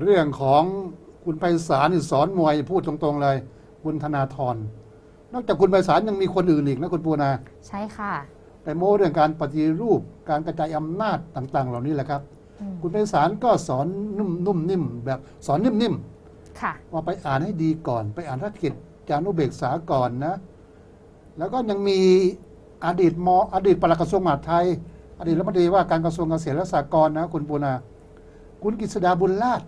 เรื่องของคุณไพศาลนี่สอนมวยพูดตรงๆเลย คุณธนาธรนอกจากคุณไพศาลยังมีคนอื่นอีกนะคุณปูนาใช่ค่ะไปโม้เรื่องการปฏิรูปการกระจายอำนาจต่าง ๆ เหล่านี้แหละครับอืมคุณไพศาลก็สอนนุ่มนุ่มนิ่มแบบสอนนิ่มค่ะๆว่าไปอ่านให้ดีก่อน ไปอ่านรัฐกิจจานุเบกษาก่อนนะ แล้วก็ยังมีอดีตมอดีตปลัดกระทรวงมหาดไทย อดีตรัฐมนตรีว่าการกระทรวงเกษตรและสหกรณ์นะ คุณปูนา คุณกฤษดาบุญราช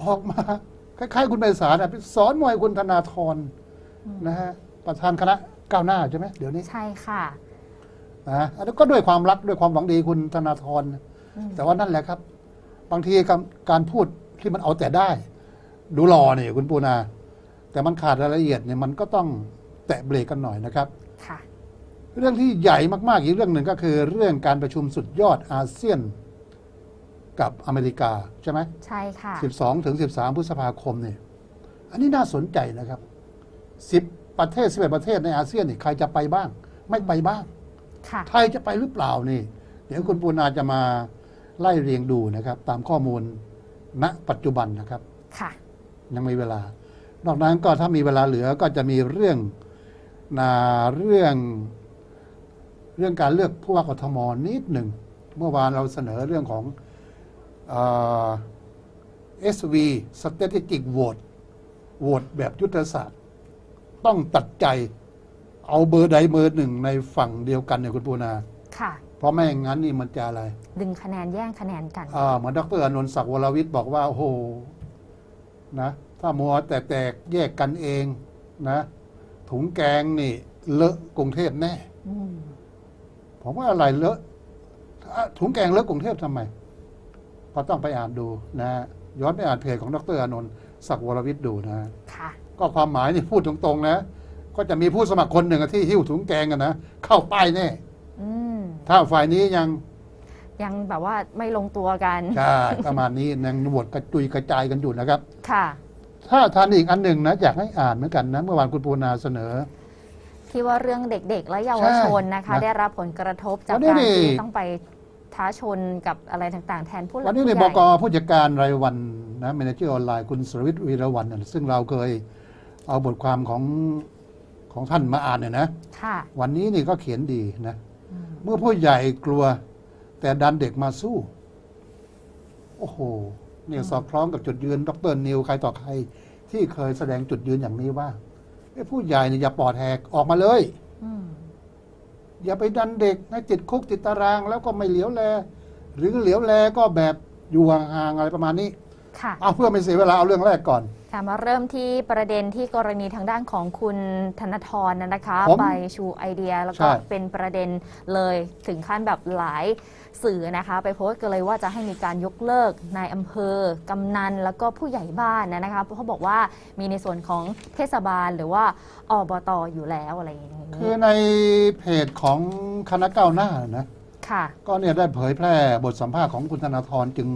ออกมาคล้ายๆ คุณไพศาลนะไปสอนมวยคุณธนาธรอืมนะฮะประธานคณะก้าวหน้าใช่ไหมเดี๋ยวนี้ใช่ค่ะนะอันนั้นก็ด้วยความรักด้วยความหวังดีคุณธนาธรอืมแต่ว่านั่นแหละครับ บางทีการการพูดที่มันเอาแต่ได้ ดูหล่อเนี่ยคุณปูนา แต่มันขาดรายละเอียดเนี่ยมันก็ต้องแตะเบรกกันหน่อยนะครับค่ะเรื่องที่ใหญ่มากๆอีกเรื่องหนึ่งก็คือ เรื่องการประชุมสุดยอดอาเซียน กับอเมริกาใช่ไหมใช่ค่ะ 12 ถึง 13 พฤษภาคมเนี่ยอันนี้น่าสนใจนะครับ 10 ประเทศ 11 ประเทศในอาเซียนนี่ใครจะไปบ้าง ไม่ไปบ้างค่ะไทยจะไปหรือเปล่านี่ เดี๋ยวคุณปูนาจะมาไล่เรียงดูนะครับ ตามข้อมูลณปัจจุบันนะครับค่ะยังมีเวลา นอกนั้นก็ถ้ามีเวลาเหลือก็จะมีเรื่องนาเรื่องเรื่องการเลือกผู้ว่ากทมนิดหนึ่ง เมื่อวานเราเสนอเรื่องของเออ SV Strategic Vote โหวตแบบยุทธศาสตร์ ต้องตัดใจเอาเบอร์ใดเบอร์หนึ่งในฝั่งเดียวกันเนี่ยคุณปูนา ค่ะ เพราะไม่อย่างนั้นนี่มันจะอะไร ดึงคะแนนแย่งคะแนนกัน อ่าเหมือนดรอานนท์ศักดิ์วรวิทย์บอกว่า โอ้โห นะ ถ้ามัวแต่แตกแยกกันเองนะ ถุงแกงนี่เลอะกรุงเทพแน่อืมผมว่าอะไรเลอะอะถุงแกงเลอะกรุงเทพทำไม ก็ต้องไปอ่านดูนะย้อนไปอ่านเพจของดรอานนท์ศักดิ์วรวิทย์ดูนะค่ะก็ความหมายนี่พูดตรงๆนะ ก็จะมีผู้สมัครคนหนึ่งอะที่หิ้วถุงแกงกันนะเข้าป้ายแน่อืมถ้าฝ่ายนี้ยัง ยังแบบว่าไม่ลงตัวกันใช่ประมาณนี้ยังโหวตกระจุยกระจายกันอยู่นะครับ ค่ะ ถ้าทานอีกอันหนึ่งนะอยากให้อ่านเหมือนกันนะเมื่อวานคุณปูนาเสนอที่ว่าเรื่องเด็กๆ และเยาวชนนะคะใช่นะได้รับผลกระทบจากวันนี้การนี่ที่ต้องไป ท้าชนกับอะไรต่างๆ แทนผู้หลักวันนี้ในผู้บใหญ่กผู้จัดการรายวันนะเมนเจอร์ออนไลน์คุณสรวิทย์วีรวันนะซึ่งเราเคยเอาบทความของของท่านมาอ่านเนี่ยนะค่ะวันนี้นี่ก็เขียนดีนะอืมเมื่อผู้ใหญ่กลัว แต่ดันเด็กมาสู้ โอ้โหเนี่ยสอดคล้องกับจุดยืน ดรนิวใครต่อใคร ที่เคยแสดงจุดยืนอย่างนี้ว่าไอ้ผู้ใหญ่เนี่ยอย่าปลอดแหกออกมาเลย อืมอย่าไปดันเด็กให้ติดคุกติดตาราง แล้วก็ไม่เหลียวแล หรือเหลียวแลก็แบบอยู่ห่างๆอะไรประมาณนี้ ค่ะ เอาเพื่อไม่เสียเวลาเอาเรื่องแรกก่อน ค่ะมาเริ่มที่ประเด็นที่กรณีทางด้านของคุณธนทรนะนะคะ ผมไปชูไอเดียแล้วก็ใช่ เป็นประเด็นเลยถึงขั้นแบบหลายสื่อนะคะ ไปโพสต์กันเลยว่าจะให้มีการยกเลิกนายอำเภอกำนัน แล้วก็ผู้ใหญ่บ้านนะคะเพราะเขาบอกว่ามีในส่วนของเทศบาลหรือว่าอบตอยู่แล้วอะไรอย่างนี้คือในเพจของคณะก้าวหน้านะ ค่ะ ก็เนี่ยได้เผยแพร่บทสัมภาษณ์ของคุณธนาธรจึง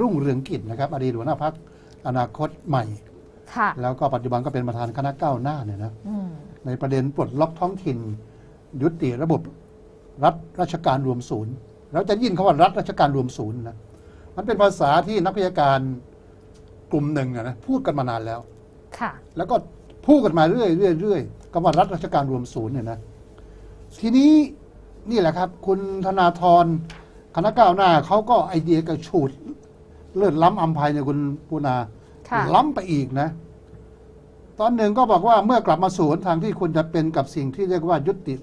รุ่งเรืองกิจนะครับอดีตหัวหน้าพัก อนาคตใหม่ ค่ะ แล้วก็ปัจจุบันก็เป็นประธานคณะก้าวหน้าเนี่ยนะอืม ในประเด็นปลดล็อกท้องถิ่น ยุติระบบรัฐราชการรวมศูนย์เราจะยินคาว่ารัฐราชการรวมศูนย์นะมันเป็นภาษาที่นักวิชาการกลุ่มหนึ่งอะนะพูดกันมานานแล้ว ค่ะ แล้วก็พูดกันมาเรื่อยเรื่อยเรื่อยคำว่ารัฐราชการรวมศูนย์เนี่ยนะทีนี้นี่แหละครับ คุณธนาธรคณะก้าวหน้าเขาก็ไอเดียกระฉูด เลื่อนล้ำอัมภัยเนี่ยคุณปูนา ค่ะ ล้ำไปอีกนะ ตอนหนึ่งก็บอกว่าเมื่อกลับมาศูนย์ทางที่ควรจะเป็นกับสิ่งที่เรียกว่ายุติ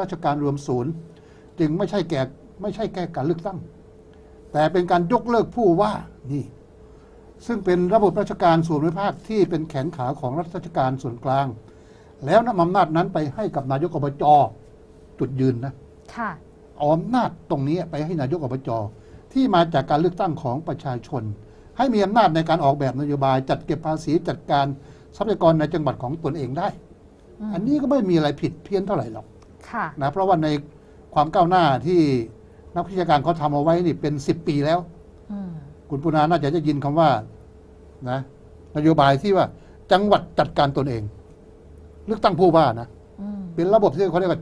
ราชการรวมศูนย์ จึงไม่ใช่แก่ไม่ใช่แก้การเลือกตั้ง แต่เป็นการยกเลิกผู้ว่านี่ ซึ่งเป็นระบบราชการส่วนภูมิภาคที่เป็นแขนขาของรัฐราชการส่วนกลาง แล้วนำอำนาจนั้นไปให้กับนายกอบจจุดยืนนะค่ะ เอาอำนาจตรงนี้ไปให้นายกอบจ ที่มาจากการเลือกตั้งของประชาชน ให้มีอำนาจในการออกแบบนโยบาย จัดเก็บภาษีจัดการทรัพยากรในจังหวัดของตนเองได้อืมอันนี้ก็ไม่มีอะไรผิดเพี้ยนเท่าไหร่หรอกค่ะนะเพราะว่าในความก้าวหน้าที่นักวิชาการเขาทำเอาไว้นี่เป็นสิบปีแล้วอืมคุณปุณาน่าจะได้ยินคำว่านะนโยบายที่ว่าจังหวัดจัดการตนเอง เลือกตั้งผู้ว่านะอืมเป็นระบบที่เขาเรียกว่า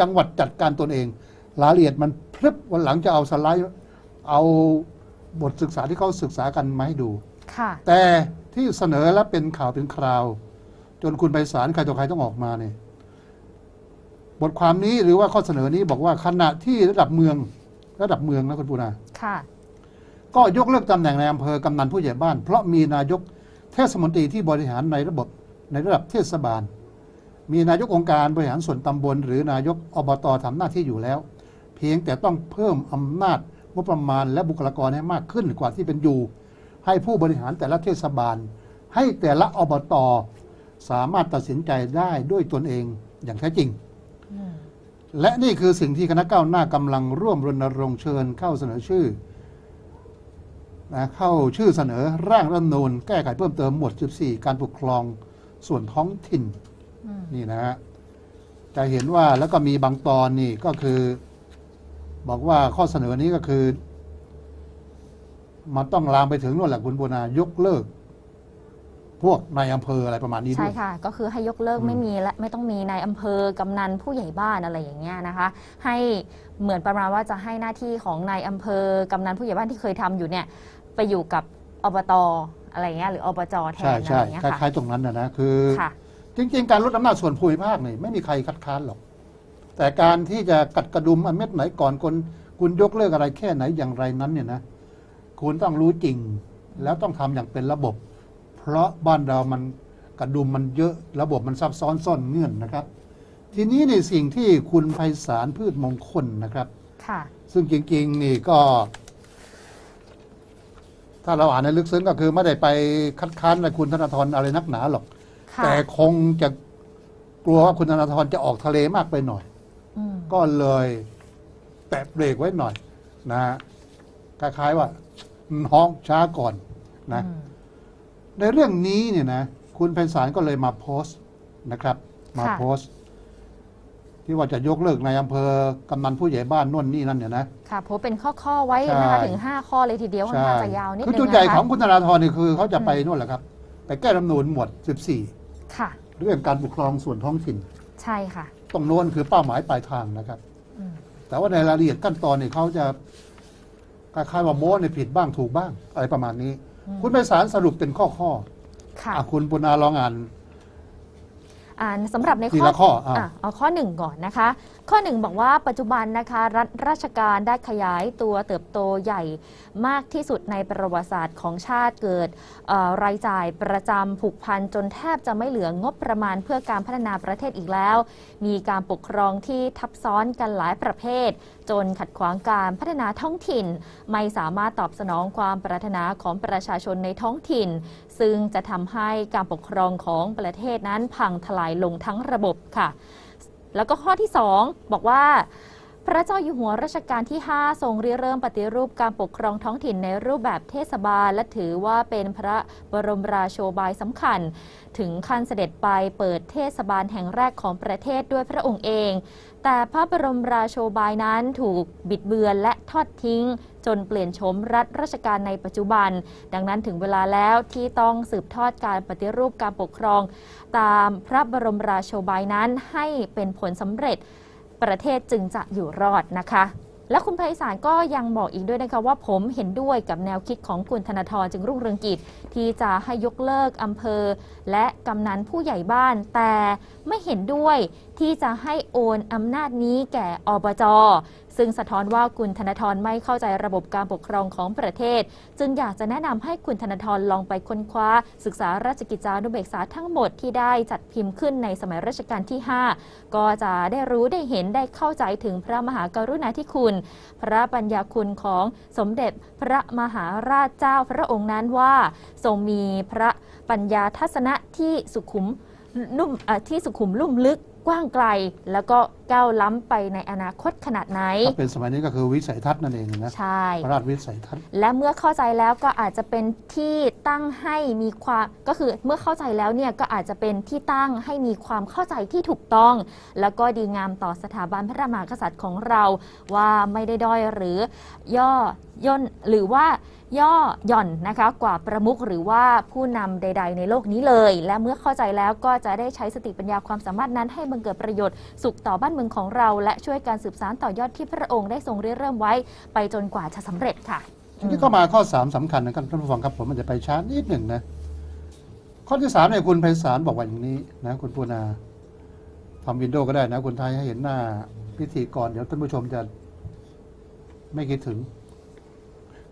จังหวัดจัดการตนเองรายละเอียดมันพรึบวันหลังจะเอาสไลด์ เอาบทศึกษาที่เขาศึกษากันมาให้ดู ค่ะ แต่ที่เสนอและเป็นข่าวเป็นคราว จนคุณไปศาลใครต่อใครต้องออกมาเนี่ยบทความนี้หรือว่าข้อเสนอนี้บอกว่าขณะที่ระดับเมืองระดับเมืองนะคุณปูนา ค่ะ ก็ยกเลิกตำแหน่งในอำเภอกำนันผู้ใหญ่บ้าน เพราะมีนายกเทศมนตรีที่บริหารในระบบในระดับเทศบาล มีนายกองค์การบริหารส่วนตำบล หรือนายกอบตทำหน้าที่อยู่แล้ว เพียงแต่ต้องเพิ่มอำนาจ งบประมาณและบุคลากรให้มากขึ้นกว่าที่เป็นอยู่ ให้ผู้บริหารแต่ละเทศบาล ให้แต่ละอบตสามารถตัดสินใจได้ด้วยตนเองอย่างแท้จริงอืมและนี่คือสิ่งที่คณะก้าวหน้ากำลังร่วมรณรงค์เชิญเข้าเสนอชื่อนะเข้าชื่อเสนอร่างรัฐธรรมนูญแก้ไขเพิ่มเติมหมวด 14 การปกครองส่วนท้องถิ่นอืมนี่นะฮะจะเห็นว่าแล้วก็มีบางตอนนี่ก็คือ บอกว่าข้อเสนอนี้ก็คือ มันต้องลามไปถึงนู่นแหละคุณบูนายกเลิก พวกนายอำเภออะไรประมาณนี้ใช่ด้วย ค่ะ ก็คือให้ยกเลิกอืม ไม่มีและไม่ต้องมีนายอำเภอกำนันผู้ใหญ่บ้านอะไรอย่างเงี้ยนะคะ ให้เหมือนประมาณว่าจะให้หน้าที่ของนายอำเภอกำนันผู้ใหญ่บ้านที่เคยทำอยู่เนี่ย ไปอยู่กับอบตอะไรอย่างเงี้ยหรืออบจแทใช่นอะไรใช่อย่างเงี้ยคค่ะล้ายๆตรงนั้นนะนะคือ ค่ะ จริง ๆ การลดอำนาจส่วนภูมิภาคนี่ไม่มีใครคัดค้านหรอก แต่การที่จะกัดกระดุมอันเม็ดไหนก่อนคนคุณยกเลิกอะไรแค่ไหนอย่างไรนั้นเนี่ยนะคุณต้องรู้จริงแล้วต้องทำอย่างเป็นระบบ เพราะบ้านเรามันกระดุมมันเยอะระบบมันซับซ้อนซ่อนเงื่อนนะครับ ทีนี้ในสิ่งที่คุณไพศาลพืชมงคลนะครับค่ะซึ่งจริงๆนี่ก็ ถ้าเราอ่านในลึกซึ้งก็คือไม่ได้ไปคัดค้านในคุณธนาธรอะไรนักหนาหรอกค่ะแต่คงจะกลัวว่าคุณธนาธรจะออกทะเลมากไปหน่อยอืม ก็เลยแตะเบรกไว้หน่อยนะฮะคล้ายๆว่าน้องช้าก่อนนะอืมในเรื่องนี้เนี่ยนะ คุณไพศาลก็เลยมาโพสต์นะครับ มาโพสต์ ที่ว่าจะยกเลิกในอำเภอกำนันผู้ใหญ่บ้านน่นนี่นั่นเนี่ยนะค่ะโพสต์เป็นข้อๆไว้ใช่นะคะถึง 5 ข้อเลยทีเดียวค่อนข้างจะยาวนิดคือนึงจุดใหญ่นะคะของคุณธนาธรนี่คือเขาจะไปนู่นแหละครับ ไปแก้รัฐธรรมนูญหมวด 14 ค่ะ เรื่องการปกครองส่วนท้องถิ่น ใช่ค่ะ ตรงโน้นคือเป้าหมายปลายทางนะครับอืมแต่ว่าในรายละเอียดขั้นตอนเนี่ยเขาจะคล้ายๆว่าโม้ในยผิดบ้างถูกบ้าง อะไรประมาณนี้อืมคุณไปสารสรุปเป็นข้อข้อค่ะๆอะคุณปุณาลองอ่านอ่าน สำหรับในทีข้อละข้ออะอะเอาข้อหนึ่งก่อนนะคะ ข้อหนึ่งบอกว่าปัจจุบันนะคะรัฐราชการได้ขยายตัวเติบโตใหญ่มากที่สุดในประวัติศาสตร์ของชาติเกิดเอ่อรายจ่ายประจำผูกพันจนแทบจะไม่เหลืองบประมาณเพื่อการพัฒนาประเทศอีกแล้ว มีการปกครองที่ทับซ้อนกันหลายประเภท จนขัดขวางการพัฒนาท้องถิ่น ไม่สามารถตอบสนองความปรารถนาของประชาชนในท้องถิ่น ซึ่งจะทำให้การปกครองของประเทศนั้นพังทลายลงทั้งระบบค่ะ แล้วก็ข้อที่ 2 บอกว่า พระเจ้าอยู่หัวรัชกาลที่ 5 ทรงริเริ่มปฏิรูปการปกครองท้องถิ่นในรูปแบบเทศบาล และถือว่าเป็นพระบรมราโชบายสำคัญ ถึงขั้นเสด็จไปเปิดเทศบาลแห่งแรกของประเทศด้วยพระองค์เอง แต่พระบรมราโชบายนั้นถูกบิดเบือนและทอดทิ้ง จนเปลี่ยนโฉมรัฐราชการในปัจจุบัน ดังนั้นถึงเวลาแล้วที่ต้องสืบทอดการปฏิรูปการปกครอง ตามพระบรมราโชบายนั้นให้เป็นผลสำเร็จ ประเทศจึงจะอยู่รอดนะคะ และคุณไพศาลก็ยังบอกอีกด้วยนะคะว่าผมเห็นด้วยกับแนวคิดของคุณธนาธรจึงรุ่งเรืองกิจ ที่จะให้ยกเลิกอำเภอ และกำนันผู้ใหญ่บ้าน แต่ไม่เห็นด้วยที่จะให้โอนอำนาจนี้แก่อบจ ซึ่งสะท้อนว่าคุณธนาธรไม่เข้าใจระบบการปกครองของประเทศ จึงอยากจะแนะนำให้คุณธนาธรลองไปค้นคว้า ศึกษาราชกิจจานุเบกษาทั้งหมดที่ได้จัดพิมพ์ขึ้นในสมัยรัชกาลที่ 5 ก็จะได้รู้ได้เห็นได้เข้าใจถึงพระมหากรุณาธิคุณ พระปัญญาคุณของสมเด็จพระมหาราชเจ้าพระองค์นั้นว่าทรงมีพระปัญญาทัศนะที่สุขุมนุ่มที่สุขุมลุ่มลึกกว้างไกล แล้วก็ ก้าวล้ำไปในอนาคตขนาดไหน ถ้าเป็นสมัยนี้ก็คือวิสัยทัศน์นั่นเองนะใช่พระราชวิสัยทัศน์ และเมื่อเข้าใจแล้วก็อาจจะเป็นที่ตั้งให้มีความก็คือเมื่อเข้าใจแล้วเนี่ยก็อาจจะเป็นที่ตั้งให้มีความเข้าใจที่ถูกต้อง แล้วก็ดีงามต่อสถาบันพระมหากษัตริย์ของเราว่าไม่ได้ด้อยหรือย่อย่นหรือว่าย่อหย่อนนะคะกว่าประมุขหรือว่าผู้นำใด ๆ ในโลกนี้เลย และเมื่อเข้าใจแล้วก็จะได้ใช้สติปัญญาความสามารถนั้นให้บังเกิดประโยชน์สุขต่อบ้านเมืองของเรา และช่วยการสืบสานต่อยอดที่พระองค์ได้ทรงริเริ่มไว้ ไปจนกว่าจะสำเร็จค่ะ ทีนี้ก็มาข้อสามสำคัญนะครับท่านผู้ฟังครับผมมันจะไปช้านิดหนึ่งนะ ข้อที่สามเนี่ยคุณไพศาลบอกว่าอย่างนี้นะคุณปูนาทำวินโดว์ก็ได้นะคุณไทยให้เห็นหน้าพิธีกรเดี๋ยวท่านผู้ชมจะไม่คิดถึง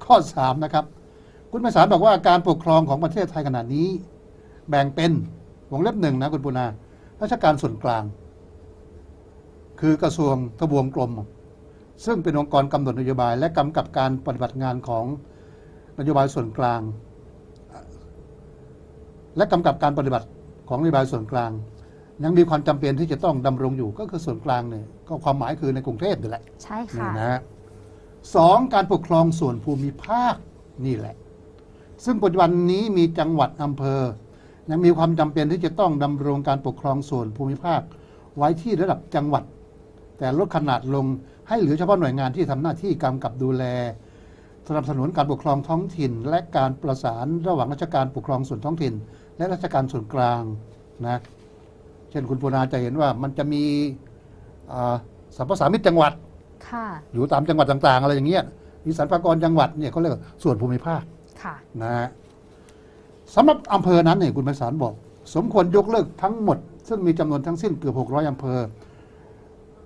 ข้อสามนะครับ คุณไพศาลบอกว่าการปกครองของประเทศไทยขณะนี้ แบ่งเป็นวงเล็บหนึ่งนะคุณปูนาราชการส่วนกลาง คือกระทรวงทบวงกรมซึ่งเป็นองค์กรกำหนดนโยบาย และกำกับการปฏิบัติงานของนโยบายส่วนกลาง และกำกับการปฏิบัติของนโยบายส่วนกลาง ยังมีความจำเป็นที่จะต้องดำรงอยู่ก็คือส่วนกลางเนี่ยก็ความหมายคือในกรุงเทพนี่แหละใช่นี่ค่ะนะฮะสองการปกครองส่วนภูมิภาคนี่แหละ ซึ่งปัจจุบันนี้มีจังหวัดอำเภอ ยังมีความจำเป็นที่จะต้องดำรงการปกครองส่วนภูมิภาค ไว้ที่ระดับจังหวัด แต่ลดขนาดลงให้เหลือเฉพาะหน่วยงานที่ทำหน้าที่กำกับดูแล สนับสนุนการปกครองท้องถิ่น และการประสานระหว่างราชการปกครองส่วนท้องถิ่น และราชการส่วนกลางนะเช่นคุณปูนาจะเห็นว่ามันจะมีอ่าสัมปสามิตจังหวัดค่ะอยู่ตามจังหวัดต่างๆ อะไรอย่างเงี้ยมีสรรพากรจังหวัดเนี่ยเขาเรียกว่าส่วนภูมิภาคค่ะนะฮะสำหรับอำเภอนั้นเนี่ยคุณไพศาลบอก สมควรยกเลิกทั้งหมด ซึ่งมีจำนวนทั้งสิ้นเกือบ600อำเภอ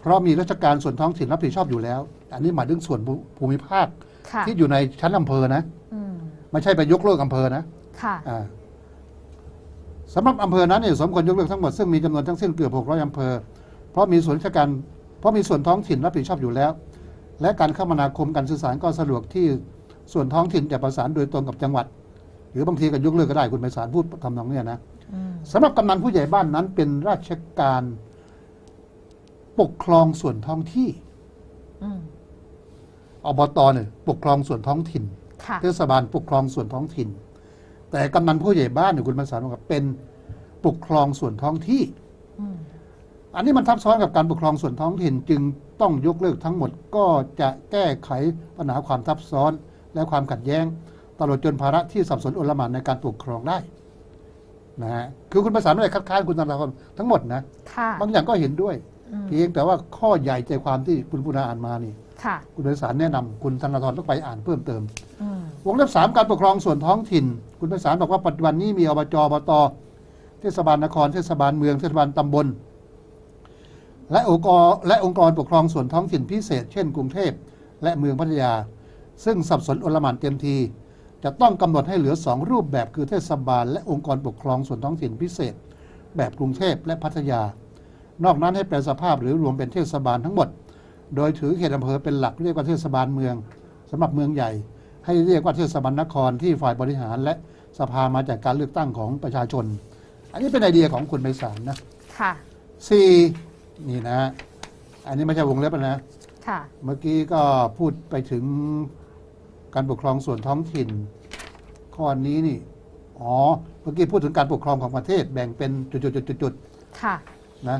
เพราะมีราชการส่วนท้องถิ่นรับผิดชอบอยู่แล้ว อันนี้หมายถึงส่วนภูภูมิภาคค่ะที่อยู่ในชั้นอำเภอนะ อืมไม่ใช่ไปยกเลิกอำเภอนะค่ะ อ่าสำหรับอำเภอนั้นเนี่ยสมควรยกเลิกทั้งหมดซึ่งมีจำนวนทั้งสิ้นเกือบ600อำเภอ เพราะมีส่วนราชการเพราะมีส่วนท้องถิ่นรับผิดชอบอยู่แล้ว และการคมนาคมการสื่อสารก็สะดวกที่ส่วนท้องถิ่นจะประสานโดยตรงกับจังหวัด หรือบางทีก็ยกเลิกก็ได้คุณไพศาลพูดทำนองเนี้ยนะ อืมสำหรับกำนันผู้ใหญ่บ้านนั้นเป็นราชการ ปกครองส่วนท้องที่อืมอบตเนี่ยปกครองส่วนท้องถิ่น ค่ะ เทศบาลปกครองส่วนท้องถิ่น แต่กำนันผู้ใหญ่บ้านเนี่ยคุณไพศาลบอกว่าเป็นปกครองส่วนท้องที่ อืมอันนี้มันทับซ้อนกับการปกครองส่วนท้องถิ่น จึงต้องยกเลิกทั้งหมดก็จะแก้ไขปัญหาความทับซ้อนและความขัดแย้ง ตลอดจนภาระที่สับสนโอลหมานในการปกครองได้นะฮะคือคุณประสานไม่ได้คัดค้านคุณธนาธรทั้งหมดนะ ค่ะ บางอย่างก็เห็นด้วยอืม เพียงแต่ว่าข้อใหญ่ใจความที่คุณปุณาอ่านมานี่ค่ะคุณประสานแนะนำคุณธนาธรต้องไปอ่านเพิ่มเติมอืมวงเล็บสามการปกครองส่วนท้องถิ่น คุณประสานบอกว่าปัจจุบันนี้มีอบจอบตเทศบาลนครเทศบาลเมืองเทศบาลตำบล และองค์กรและองค์กรปกครองส่วนท้องถิ่นพิเศษ เช่น กรุงเทพและเมืองพัทยา ซึ่งสับสนโอลหมานเต็มที จะต้องกำหนดให้เหลือสองรูปแบบคือเทศบาล และองค์กรปกครองส่วนท้องถิ่นพิเศษ แบบกรุงเทพและพัทยา นอกนั้นให้แปลสภาพหรือรวมเป็นเทศบาลทั้งหมด โดยถือเขตอำเภอเป็นหลักเรียกว่าเทศบาลเมืองสำหรับเมืองใหญ่ ให้เรียกว่าเทศบาลนครที่ฝ่ายบริหารและสภามาจากการเลือกตั้งของประชาชน อันนี้เป็นไอเดียของคุณไพศาลนะค่ะสี่นี่นะ อันนี้ไม่ใช่วงเล็บนะค่ะ เมื่อกี้ก็พูดไปถึงการปกครองส่วนท้องถิ่น ข้อนี้นี่ อ๋อ เมื่อกี้พูดถึงการปกครองของประเทศแบ่งเป็นจุดๆๆๆค่ะนะ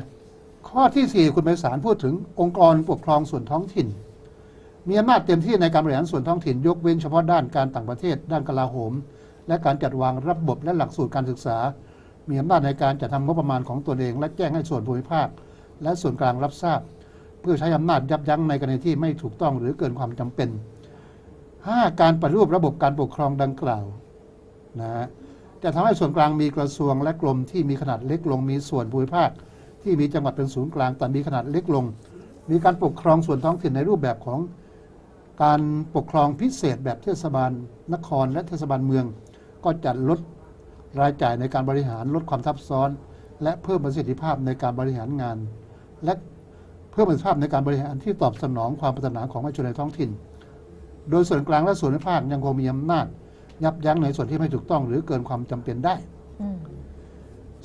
ข้อที่สี่คุณไพศาลพูดถึงองค์กรปกครองส่วนท้องถิ่น มีอำนาจเต็มที่ในการบริหารส่วนท้องถิ่น ยกเว้นเฉพาะด้านการต่างประเทศ ด้านกลาโหม และการจัดวางระบบและหลักสูตรการศึกษา มีอำนาจในการจัดทำงบประมาณของตัวเอง และแจ้งให้ส่วนภูมิภาค และส่วนกลางรับทราบ เพื่อใช้อำนาจยับยั้งในกรณีที่ไม่ถูกต้องหรือเกินความจำเป็น 5. การปฏิรูประบบการปกครองดังกล่าวนะฮะจะทำให้ส่วนกลางมีกระทรวงและกรมที่มีขนาดเล็กลงมีส่วนภูมิภาค ที่มีจังหวัดเป็นศูนย์กลางแต่มีขนาดเล็กลง มีการปกครองส่วนท้องถิ่นในรูปแบบของการปกครองพิเศษแบบเทศบาลนครและเทศบาลเมือง ก็จะลดรายจ่ายในการบริหารลดความทับซ้อน และเพิ่มประสิทธิภาพในการบริหารงาน และเพิ่มประสิทธิภาพในการบริหารที่ตอบสนองความปรารถนาของประชาชนในท้องถิ่น โดยส่วนกลางและส่วนภาคยังคงมีอำนาจ ยับยั้งในส่วนที่ไม่ถูกต้องหรือเกินความจำเป็นได้อื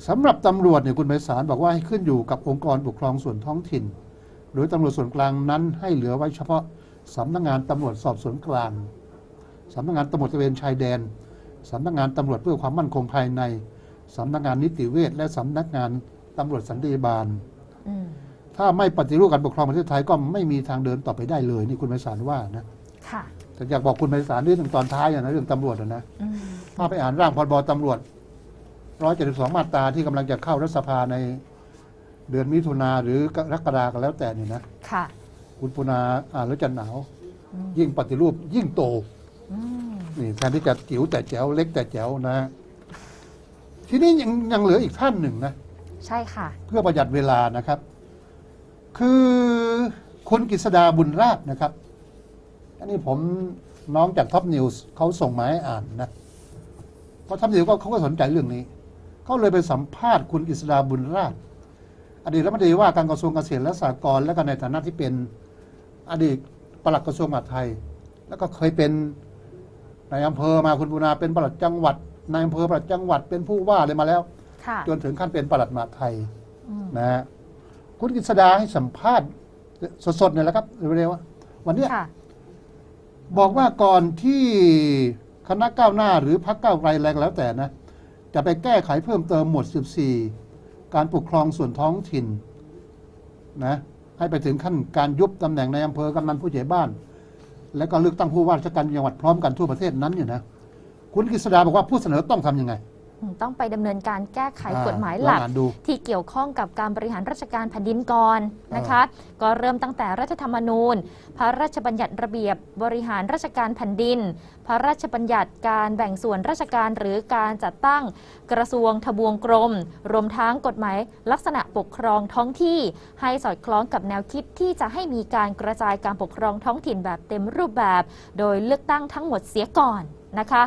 สำหรับตำรวจเนี่ยคุณไพศาลบอกว่าให้ขึ้นอยู่กับองค์กรปกครองส่วนท้องถิ่นโดยตำรวจส่วนกลางนั้นให้เหลือไว้เฉพาะสำนักงานตำรวจสอบสวนกลางสำนักงานตำรวจตระเวนชายแดนสำนักงานตำรวจเพื่อความมั่นคงภายในสำนักงานนิติเวชและสำนักงานตำรวจสันติบาลอืมถ้าไม่ปฏิรูปการปกครองประเทศไทยก็ไม่มีทางเดินต่อไปได้เลย นี่คุณไพศาลว่านะค่ะแต่อยากบอกคุณไพศาลเรื่องตอนท้ายอะนะเรื่องตำรวจอะนะอืมถ้าไปอ่านร่างพรบตำรวจ 172 มาตราที่กำลังจะเข้ารัฐสภาในเดือนมิถุนาหรือกรกฎากันแล้วแต่นี่นะ ค่ะ คุณปุนาอ่านแล้วจะหนาวอืมยิ่งปฏิรูปยิ่งโตอืมนี่แทนที่จะจิ๋วแต่แจ๋วเล็กแต่แจ๋วนะ ทีนี้ยังยังเหลืออีกท่านหนึ่งนะ ใช่ค่ะ เพื่อประหยัดเวลานะครับ คือคุณกฤษดาบุญราชนะครับ อันนี้ผมน้องจากท็อปนิวส์เขาส่งมาให้อ่านนะเพราะท็อปนิวส์ก็เขาก็สนใจเรื่องนี้ เขาเลยไปสัมภาษณ์คุณกฤษดาบุญราช อดีตรัฐมนตรีว่าการกระทรวงเกษตรและสหกรณ์และก็ในฐานะที่เป็นอดีตปลัดกระทรวงมหาดไทย แล้วก็เคยเป็นในายอำเภอมาคุณปูนาเป็นปลัดจังหวัดนายอำเภอปลัดจังหวัดเป็นผู้ว่าเลยมาแล้วค่ะจนถึงขั้นเป็นปลัดมหาดไทยอืมนะฮะคุณกฤษดาให้สัมภาษณ์สดๆเนี่ยแหละครับเร็วๆว่าวันเนี้ยค่ะบอกว่าก่อนที่คณะก้าวหน้าหรือพรรคก้าวไกลอะไรก็แล้วแต่นะ จะไปแก้ไขเพิ่มเติมหมวด 14 การปกครองส่วนท้องถิ่นนะให้ไปถึงขั้นการยุบตำแหน่งในอำเภอกำนันผู้ใหญ่บ้าน และก็เลือกตั้งผู้ว่าราชการจังหวัดพร้อมกันทั่วประเทศนั้นเนี่ยนะคุณกฤษดาบอกว่าผู้เสนอต้องทำยังไง ต้องไปดำเนินการแก้ไขอ่ากฎหมายหลักลองอ่านดูที่เกี่ยวข้องกับการบริหารราชการแผ่นดินก่อนนะคะ ก็เริ่มตั้งแต่รัฐธรรมนูญ พระราชบัญญัติระเบียบบริหารราชการแผ่นดิน พระราชบัญญัติการแบ่งส่วนราชการหรือการจัดตั้งกระทรวงทบวงกรม รวมทั้งกฎหมายลักษณะปกครองท้องที่ให้สอดคล้องกับแนวคิดที่จะให้มีการกระจายการปกครองท้องถิ่นแบบเต็มรูปแบบ โดยเลือกตั้งทั้งหมดเสียก่อน นะคะ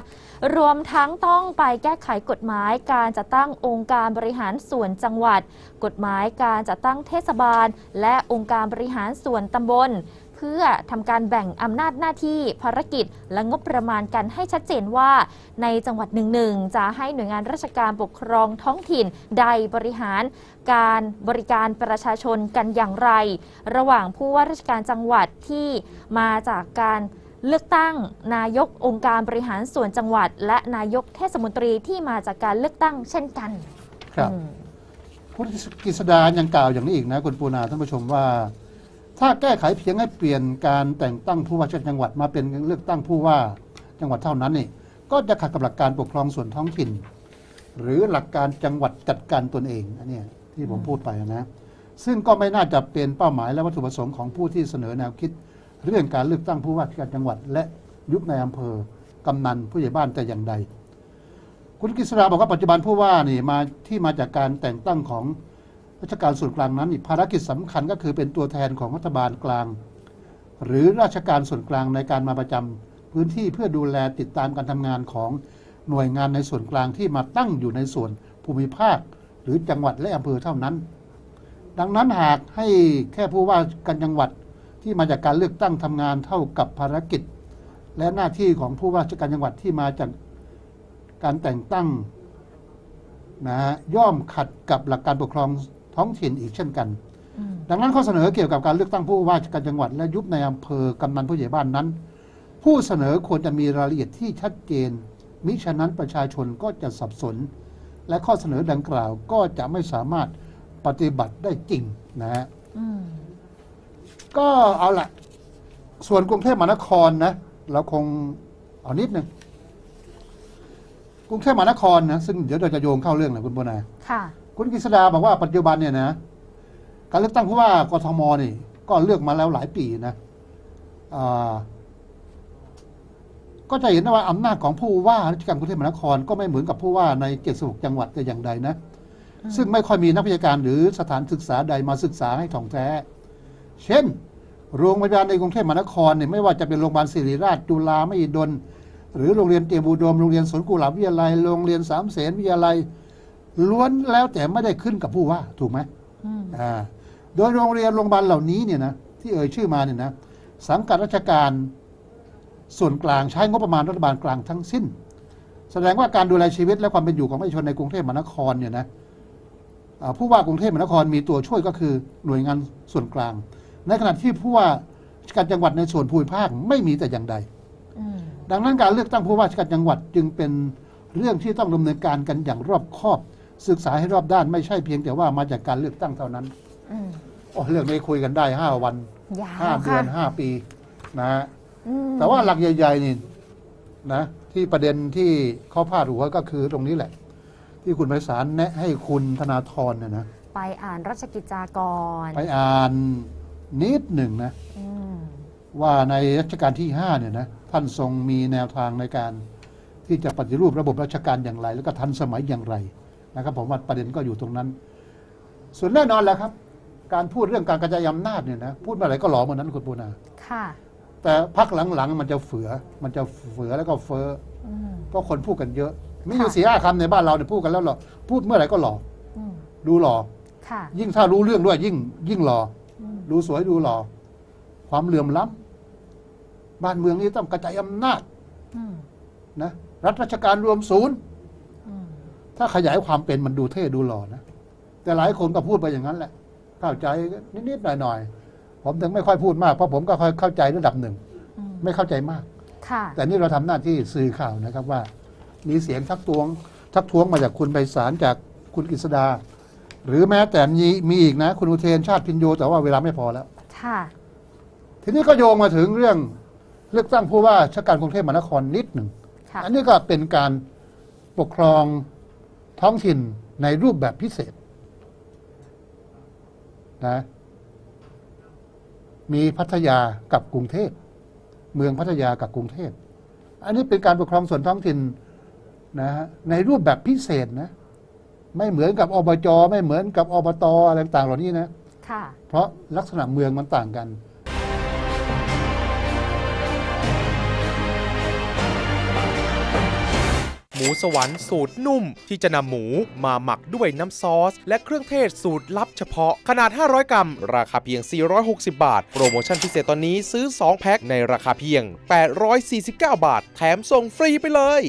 รวมทั้งต้องไปแก้ไขกฎหมายการจัดตั้งองค์การบริหารส่วนจังหวัด กฎหมายการจัดตั้งเทศบาล และองค์การบริหารส่วนตำบลเพื่อทำการแบ่งอำนาจหน้าที่ภารกิจ และงบประมาณกันให้ชัดเจนว่า ในจังหวัดหนึ่งๆจะให้หน่วยงานราชการปกครองท้องถิ่นใดบริหาร การบริการประชาชนกันอย่างไร ระหว่างผู้ว่าราชการจังหวัดที่มาจากการ เลือกตั้ง นายกองค์การบริหารส่วนจังหวัด และนายกเทศมนตรีที่มาจากการเลือกตั้งเช่นกันครับอืมคุณกฤษดายังกล่าวอย่างนี้อีกนะคุณปูนาท่านผู้ชมว่า ถ้าแก้ไขเพียงให้เปลี่ยนการแต่งตั้งผู้ว่าราชการจังหวัดมาเป็นเลือกตั้งผู้ว่าจังหวัดเท่านั้นนี่ก็จะขัดกับหลักการปกครองส่วนท้องถิ่น หรือหลักการจังหวัดจัดการตนเองอันเนี้ยที่ผมพูดไปนะซึ่งก็ไม่น่าจะเป็นเป้าหมายและวัตถุประสงค์ของผู้ที่เสนอแนวคิด เรื่องการเลือกตั้งผู้ว่าการจังหวัด และยุบในอำเภอกำนันผู้ใหญ่บ้านแต่อย่างใด คุณกฤษดาบอกว่าปัจจุบันผู้ว่านี่มาที่มาจากการแต่งตั้งของราชการส่วนกลางนั้นภารกิจสำคัญก็คือเป็นตัวแทนของรัฐบาลกลาง หรือราชการส่วนกลางในการมาประจำพื้นที่เพื่อดูแลติดตามการทำงานของหน่วยงานในส่วนกลางที่มาตั้งอยู่ในส่วนภูมิภาค หรือจังหวัดและอำเภอเท่านั้น ดังนั้นหากให้แค่ผู้ว่าการจังหวัด ที่มาจากการเลือกตั้งทำงานเท่ากับภารกิจ และหน้าที่ของผู้ว่าราชการจังหวัดที่มาจากการแต่งตั้งนะฮะย่อมขัดกับหลักการปกครองท้องถิ่นอีกเช่นกันอืมดังนั้นข้อเสนอเกี่ยวกับการเลือกตั้งผู้ว่าราชการจังหวัด และยุบในอำเภอกำนันผู้ใหญ่บ้านนั้น ผู้เสนอควรจะมีรายละเอียดที่ชัดเจน มิฉะนั้นประชาชนก็จะสับสน และข้อเสนอดังกล่าวก็จะไม่สามารถปฏิบัติได้จริงนะฮะอืม ก็เอาละส่วนกรุงเทพมหานครนะเราคงเอานิดหนึ่งกรุงเทพมหานครนะซึ่งเดี๋ยวเราจะโยงเข้าเรื่องนะคุณโบนาค่ะ คุณกฤษดาบอกว่าปัจจุบันเนี่ยนะ การเลือกตั้งผู้ว่ากทมนี่ ก็เลือกมาแล้วหลายปีนะอ่าก็จะเห็นได้ว่าอำนาจของผู้ว่าราชการกรุงเทพมหานคร ก็ไม่เหมือนกับผู้ว่าใน76จังหวัดแต่อย่างใดนะอืมซึ่งไม่ค่อยมีนักวิชาการหรือสถานศึกษาใดมาศึกษาให้ถ่องแท้ เช่น โรงพยาบาลในกรุงเทพมหานครเนี่ยไม่ว่าจะเป็นโรงพยาบาลศิริราชจุฬาไม่ดลหรือโรงเรียนเตรียมอุดมโรงเรียนสวนกุหลาบวิทยาลัยโรงเรียนสามเสนวิทยาลัยล้วนแล้วแต่ไม่ได้ขึ้นกับผู้ว่าถูกไหมอืมอ่าโดยโรงเรียนโรงพยาบาลเหล่านี้เนี่ยนะที่เอ่ยชื่อมาเนี่ยนะสังกัดราชการส่วนกลางใช้งบประมาณรัฐบาลกลางทั้งสิ้น แสดงว่าการดูแลชีวิตและความเป็นอยู่ของประชาชนในกรุงเทพมหานครเนี่ยนะอ่าผู้ว่ากรุงเทพมหานครมีตัวช่วยก็คือหน่วยงานส่วนกลาง ในขณะที่ผู้ว่าราชการจังหวัดในส่วนภูมิภาคไม่มีแต่อย่างใดอืมดังนั้นการเลือกตั้งผู้ว่าราชการจังหวัดจึงเป็นเรื่องที่ต้องดำเนินการกันอย่างรอบคอบ ศึกษาให้รอบด้านไม่ใช่เพียงแต่ว่ามาจากการเลือกตั้งเท่านั้นอืมโอ้เรื่องนี้คุยกันได้ห้าวันยาวห้าเดืค่ะอนห้าปีนะฮะอืมแต่ว่าหลักใหญ่ๆนี่นะที่ประเด็นที่เขาพาดหัวก็คือตรงนี้แหละ ที่คุณไพศาลแนะให้คุณธนาธรเนี่ยนะไปอ่านราชกิจจากร ไปอ่าน นิดหนึ่งนะอืมว่าในรัชกาลที่ห้าเนี่ยนะท่านทรงมีแนวทางในการที่จะปฏิรูประบบราชการอย่างไร แล้วก็ทันสมัยอย่างไรนะครับผมว่าประเด็นก็อยู่ตรงนั้น ส่วนแน่นอนแหละครับ การพูดเรื่องการกระจายอำนาจเนี่ยนะพูดเมื่อไหร่ก็หลอเหมือนนั้นคุณปูนาค่ะแต่พักหลังๆมันจะเฟือมันจะเฟือแล้วก็เฟ้ออืมเพราะคนพูดกันเยอะมีอยู่ค่ะสี่ห้าคำในบ้านเราเนี่ยพูดกันแล้วหรอพูดเมื่อไหร่ก็หล่ออืมดูหล่อค่ะยิ่งถ้ารู้เรื่องด้วยยิ่งยิ่งหล่ออืม ดูสวยดูหล่อ ความเหลื่อมล้ำบ้านเมืองนี้ต้องกระจายอำนาจอืมนะรัฐราชการรวมศูนย์อืมถ้าขยายความเป็นมันดูเท่ดูหล่อนะแต่หลายคนก็พูดไปอย่างนั้นแหละ เข้าใจนิดๆหน่อยๆผมถึงไม่ค่อยพูดมากเพราะผมก็ค่อยเข้าใจระดับหนึ่งอืมไม่เข้าใจมากค่ะแต่นี่เราทำหน้าที่สื่อข่าวนะครับว่า มีเสียงทักท้วง ทักท้วงมาจากคุณไพศาลจากคุณกฤษดา หรือแม้แต่มีมีอีกนะ คุณอุเทนชาติพินโยแต่ว่าเวลาไม่พอแล้ว ค่ะ ทีนี้ก็โยงมาถึงเรื่องเลือกตั้งผู้ว่าราชการกรุงเทพมหานครนิดหนึ่ง ค่ะ อันนี้ก็เป็นการปกครองท้องถิ่นในรูปแบบพิเศษนะมีพัทยากับกรุงเทพ เมืองพัทยากับกรุงเทพ อันนี้เป็นการปกครองส่วนท้องถิ่นนะฮะในรูปแบบพิเศษนะ ไม่เหมือนกับอบจไม่เหมือนกับอบตอะไรต่างๆเหล่านี้นะค่ะเพราะลักษณะเมืองมันต่างกัน หมูสวรรค์สูตรนุ่ม ที่จะนำหมูมาหมักด้วยน้ำซอส และเครื่องเทศสูตรลับเฉพาะ ขนาด 500 กรัม ราคาเพียง 460 บาท โปรโมชั่นพิเศษตอนนี้ซื้อ 2 แพ็คในราคาเพียง 849 บาท แถมส่งฟรีไปเลย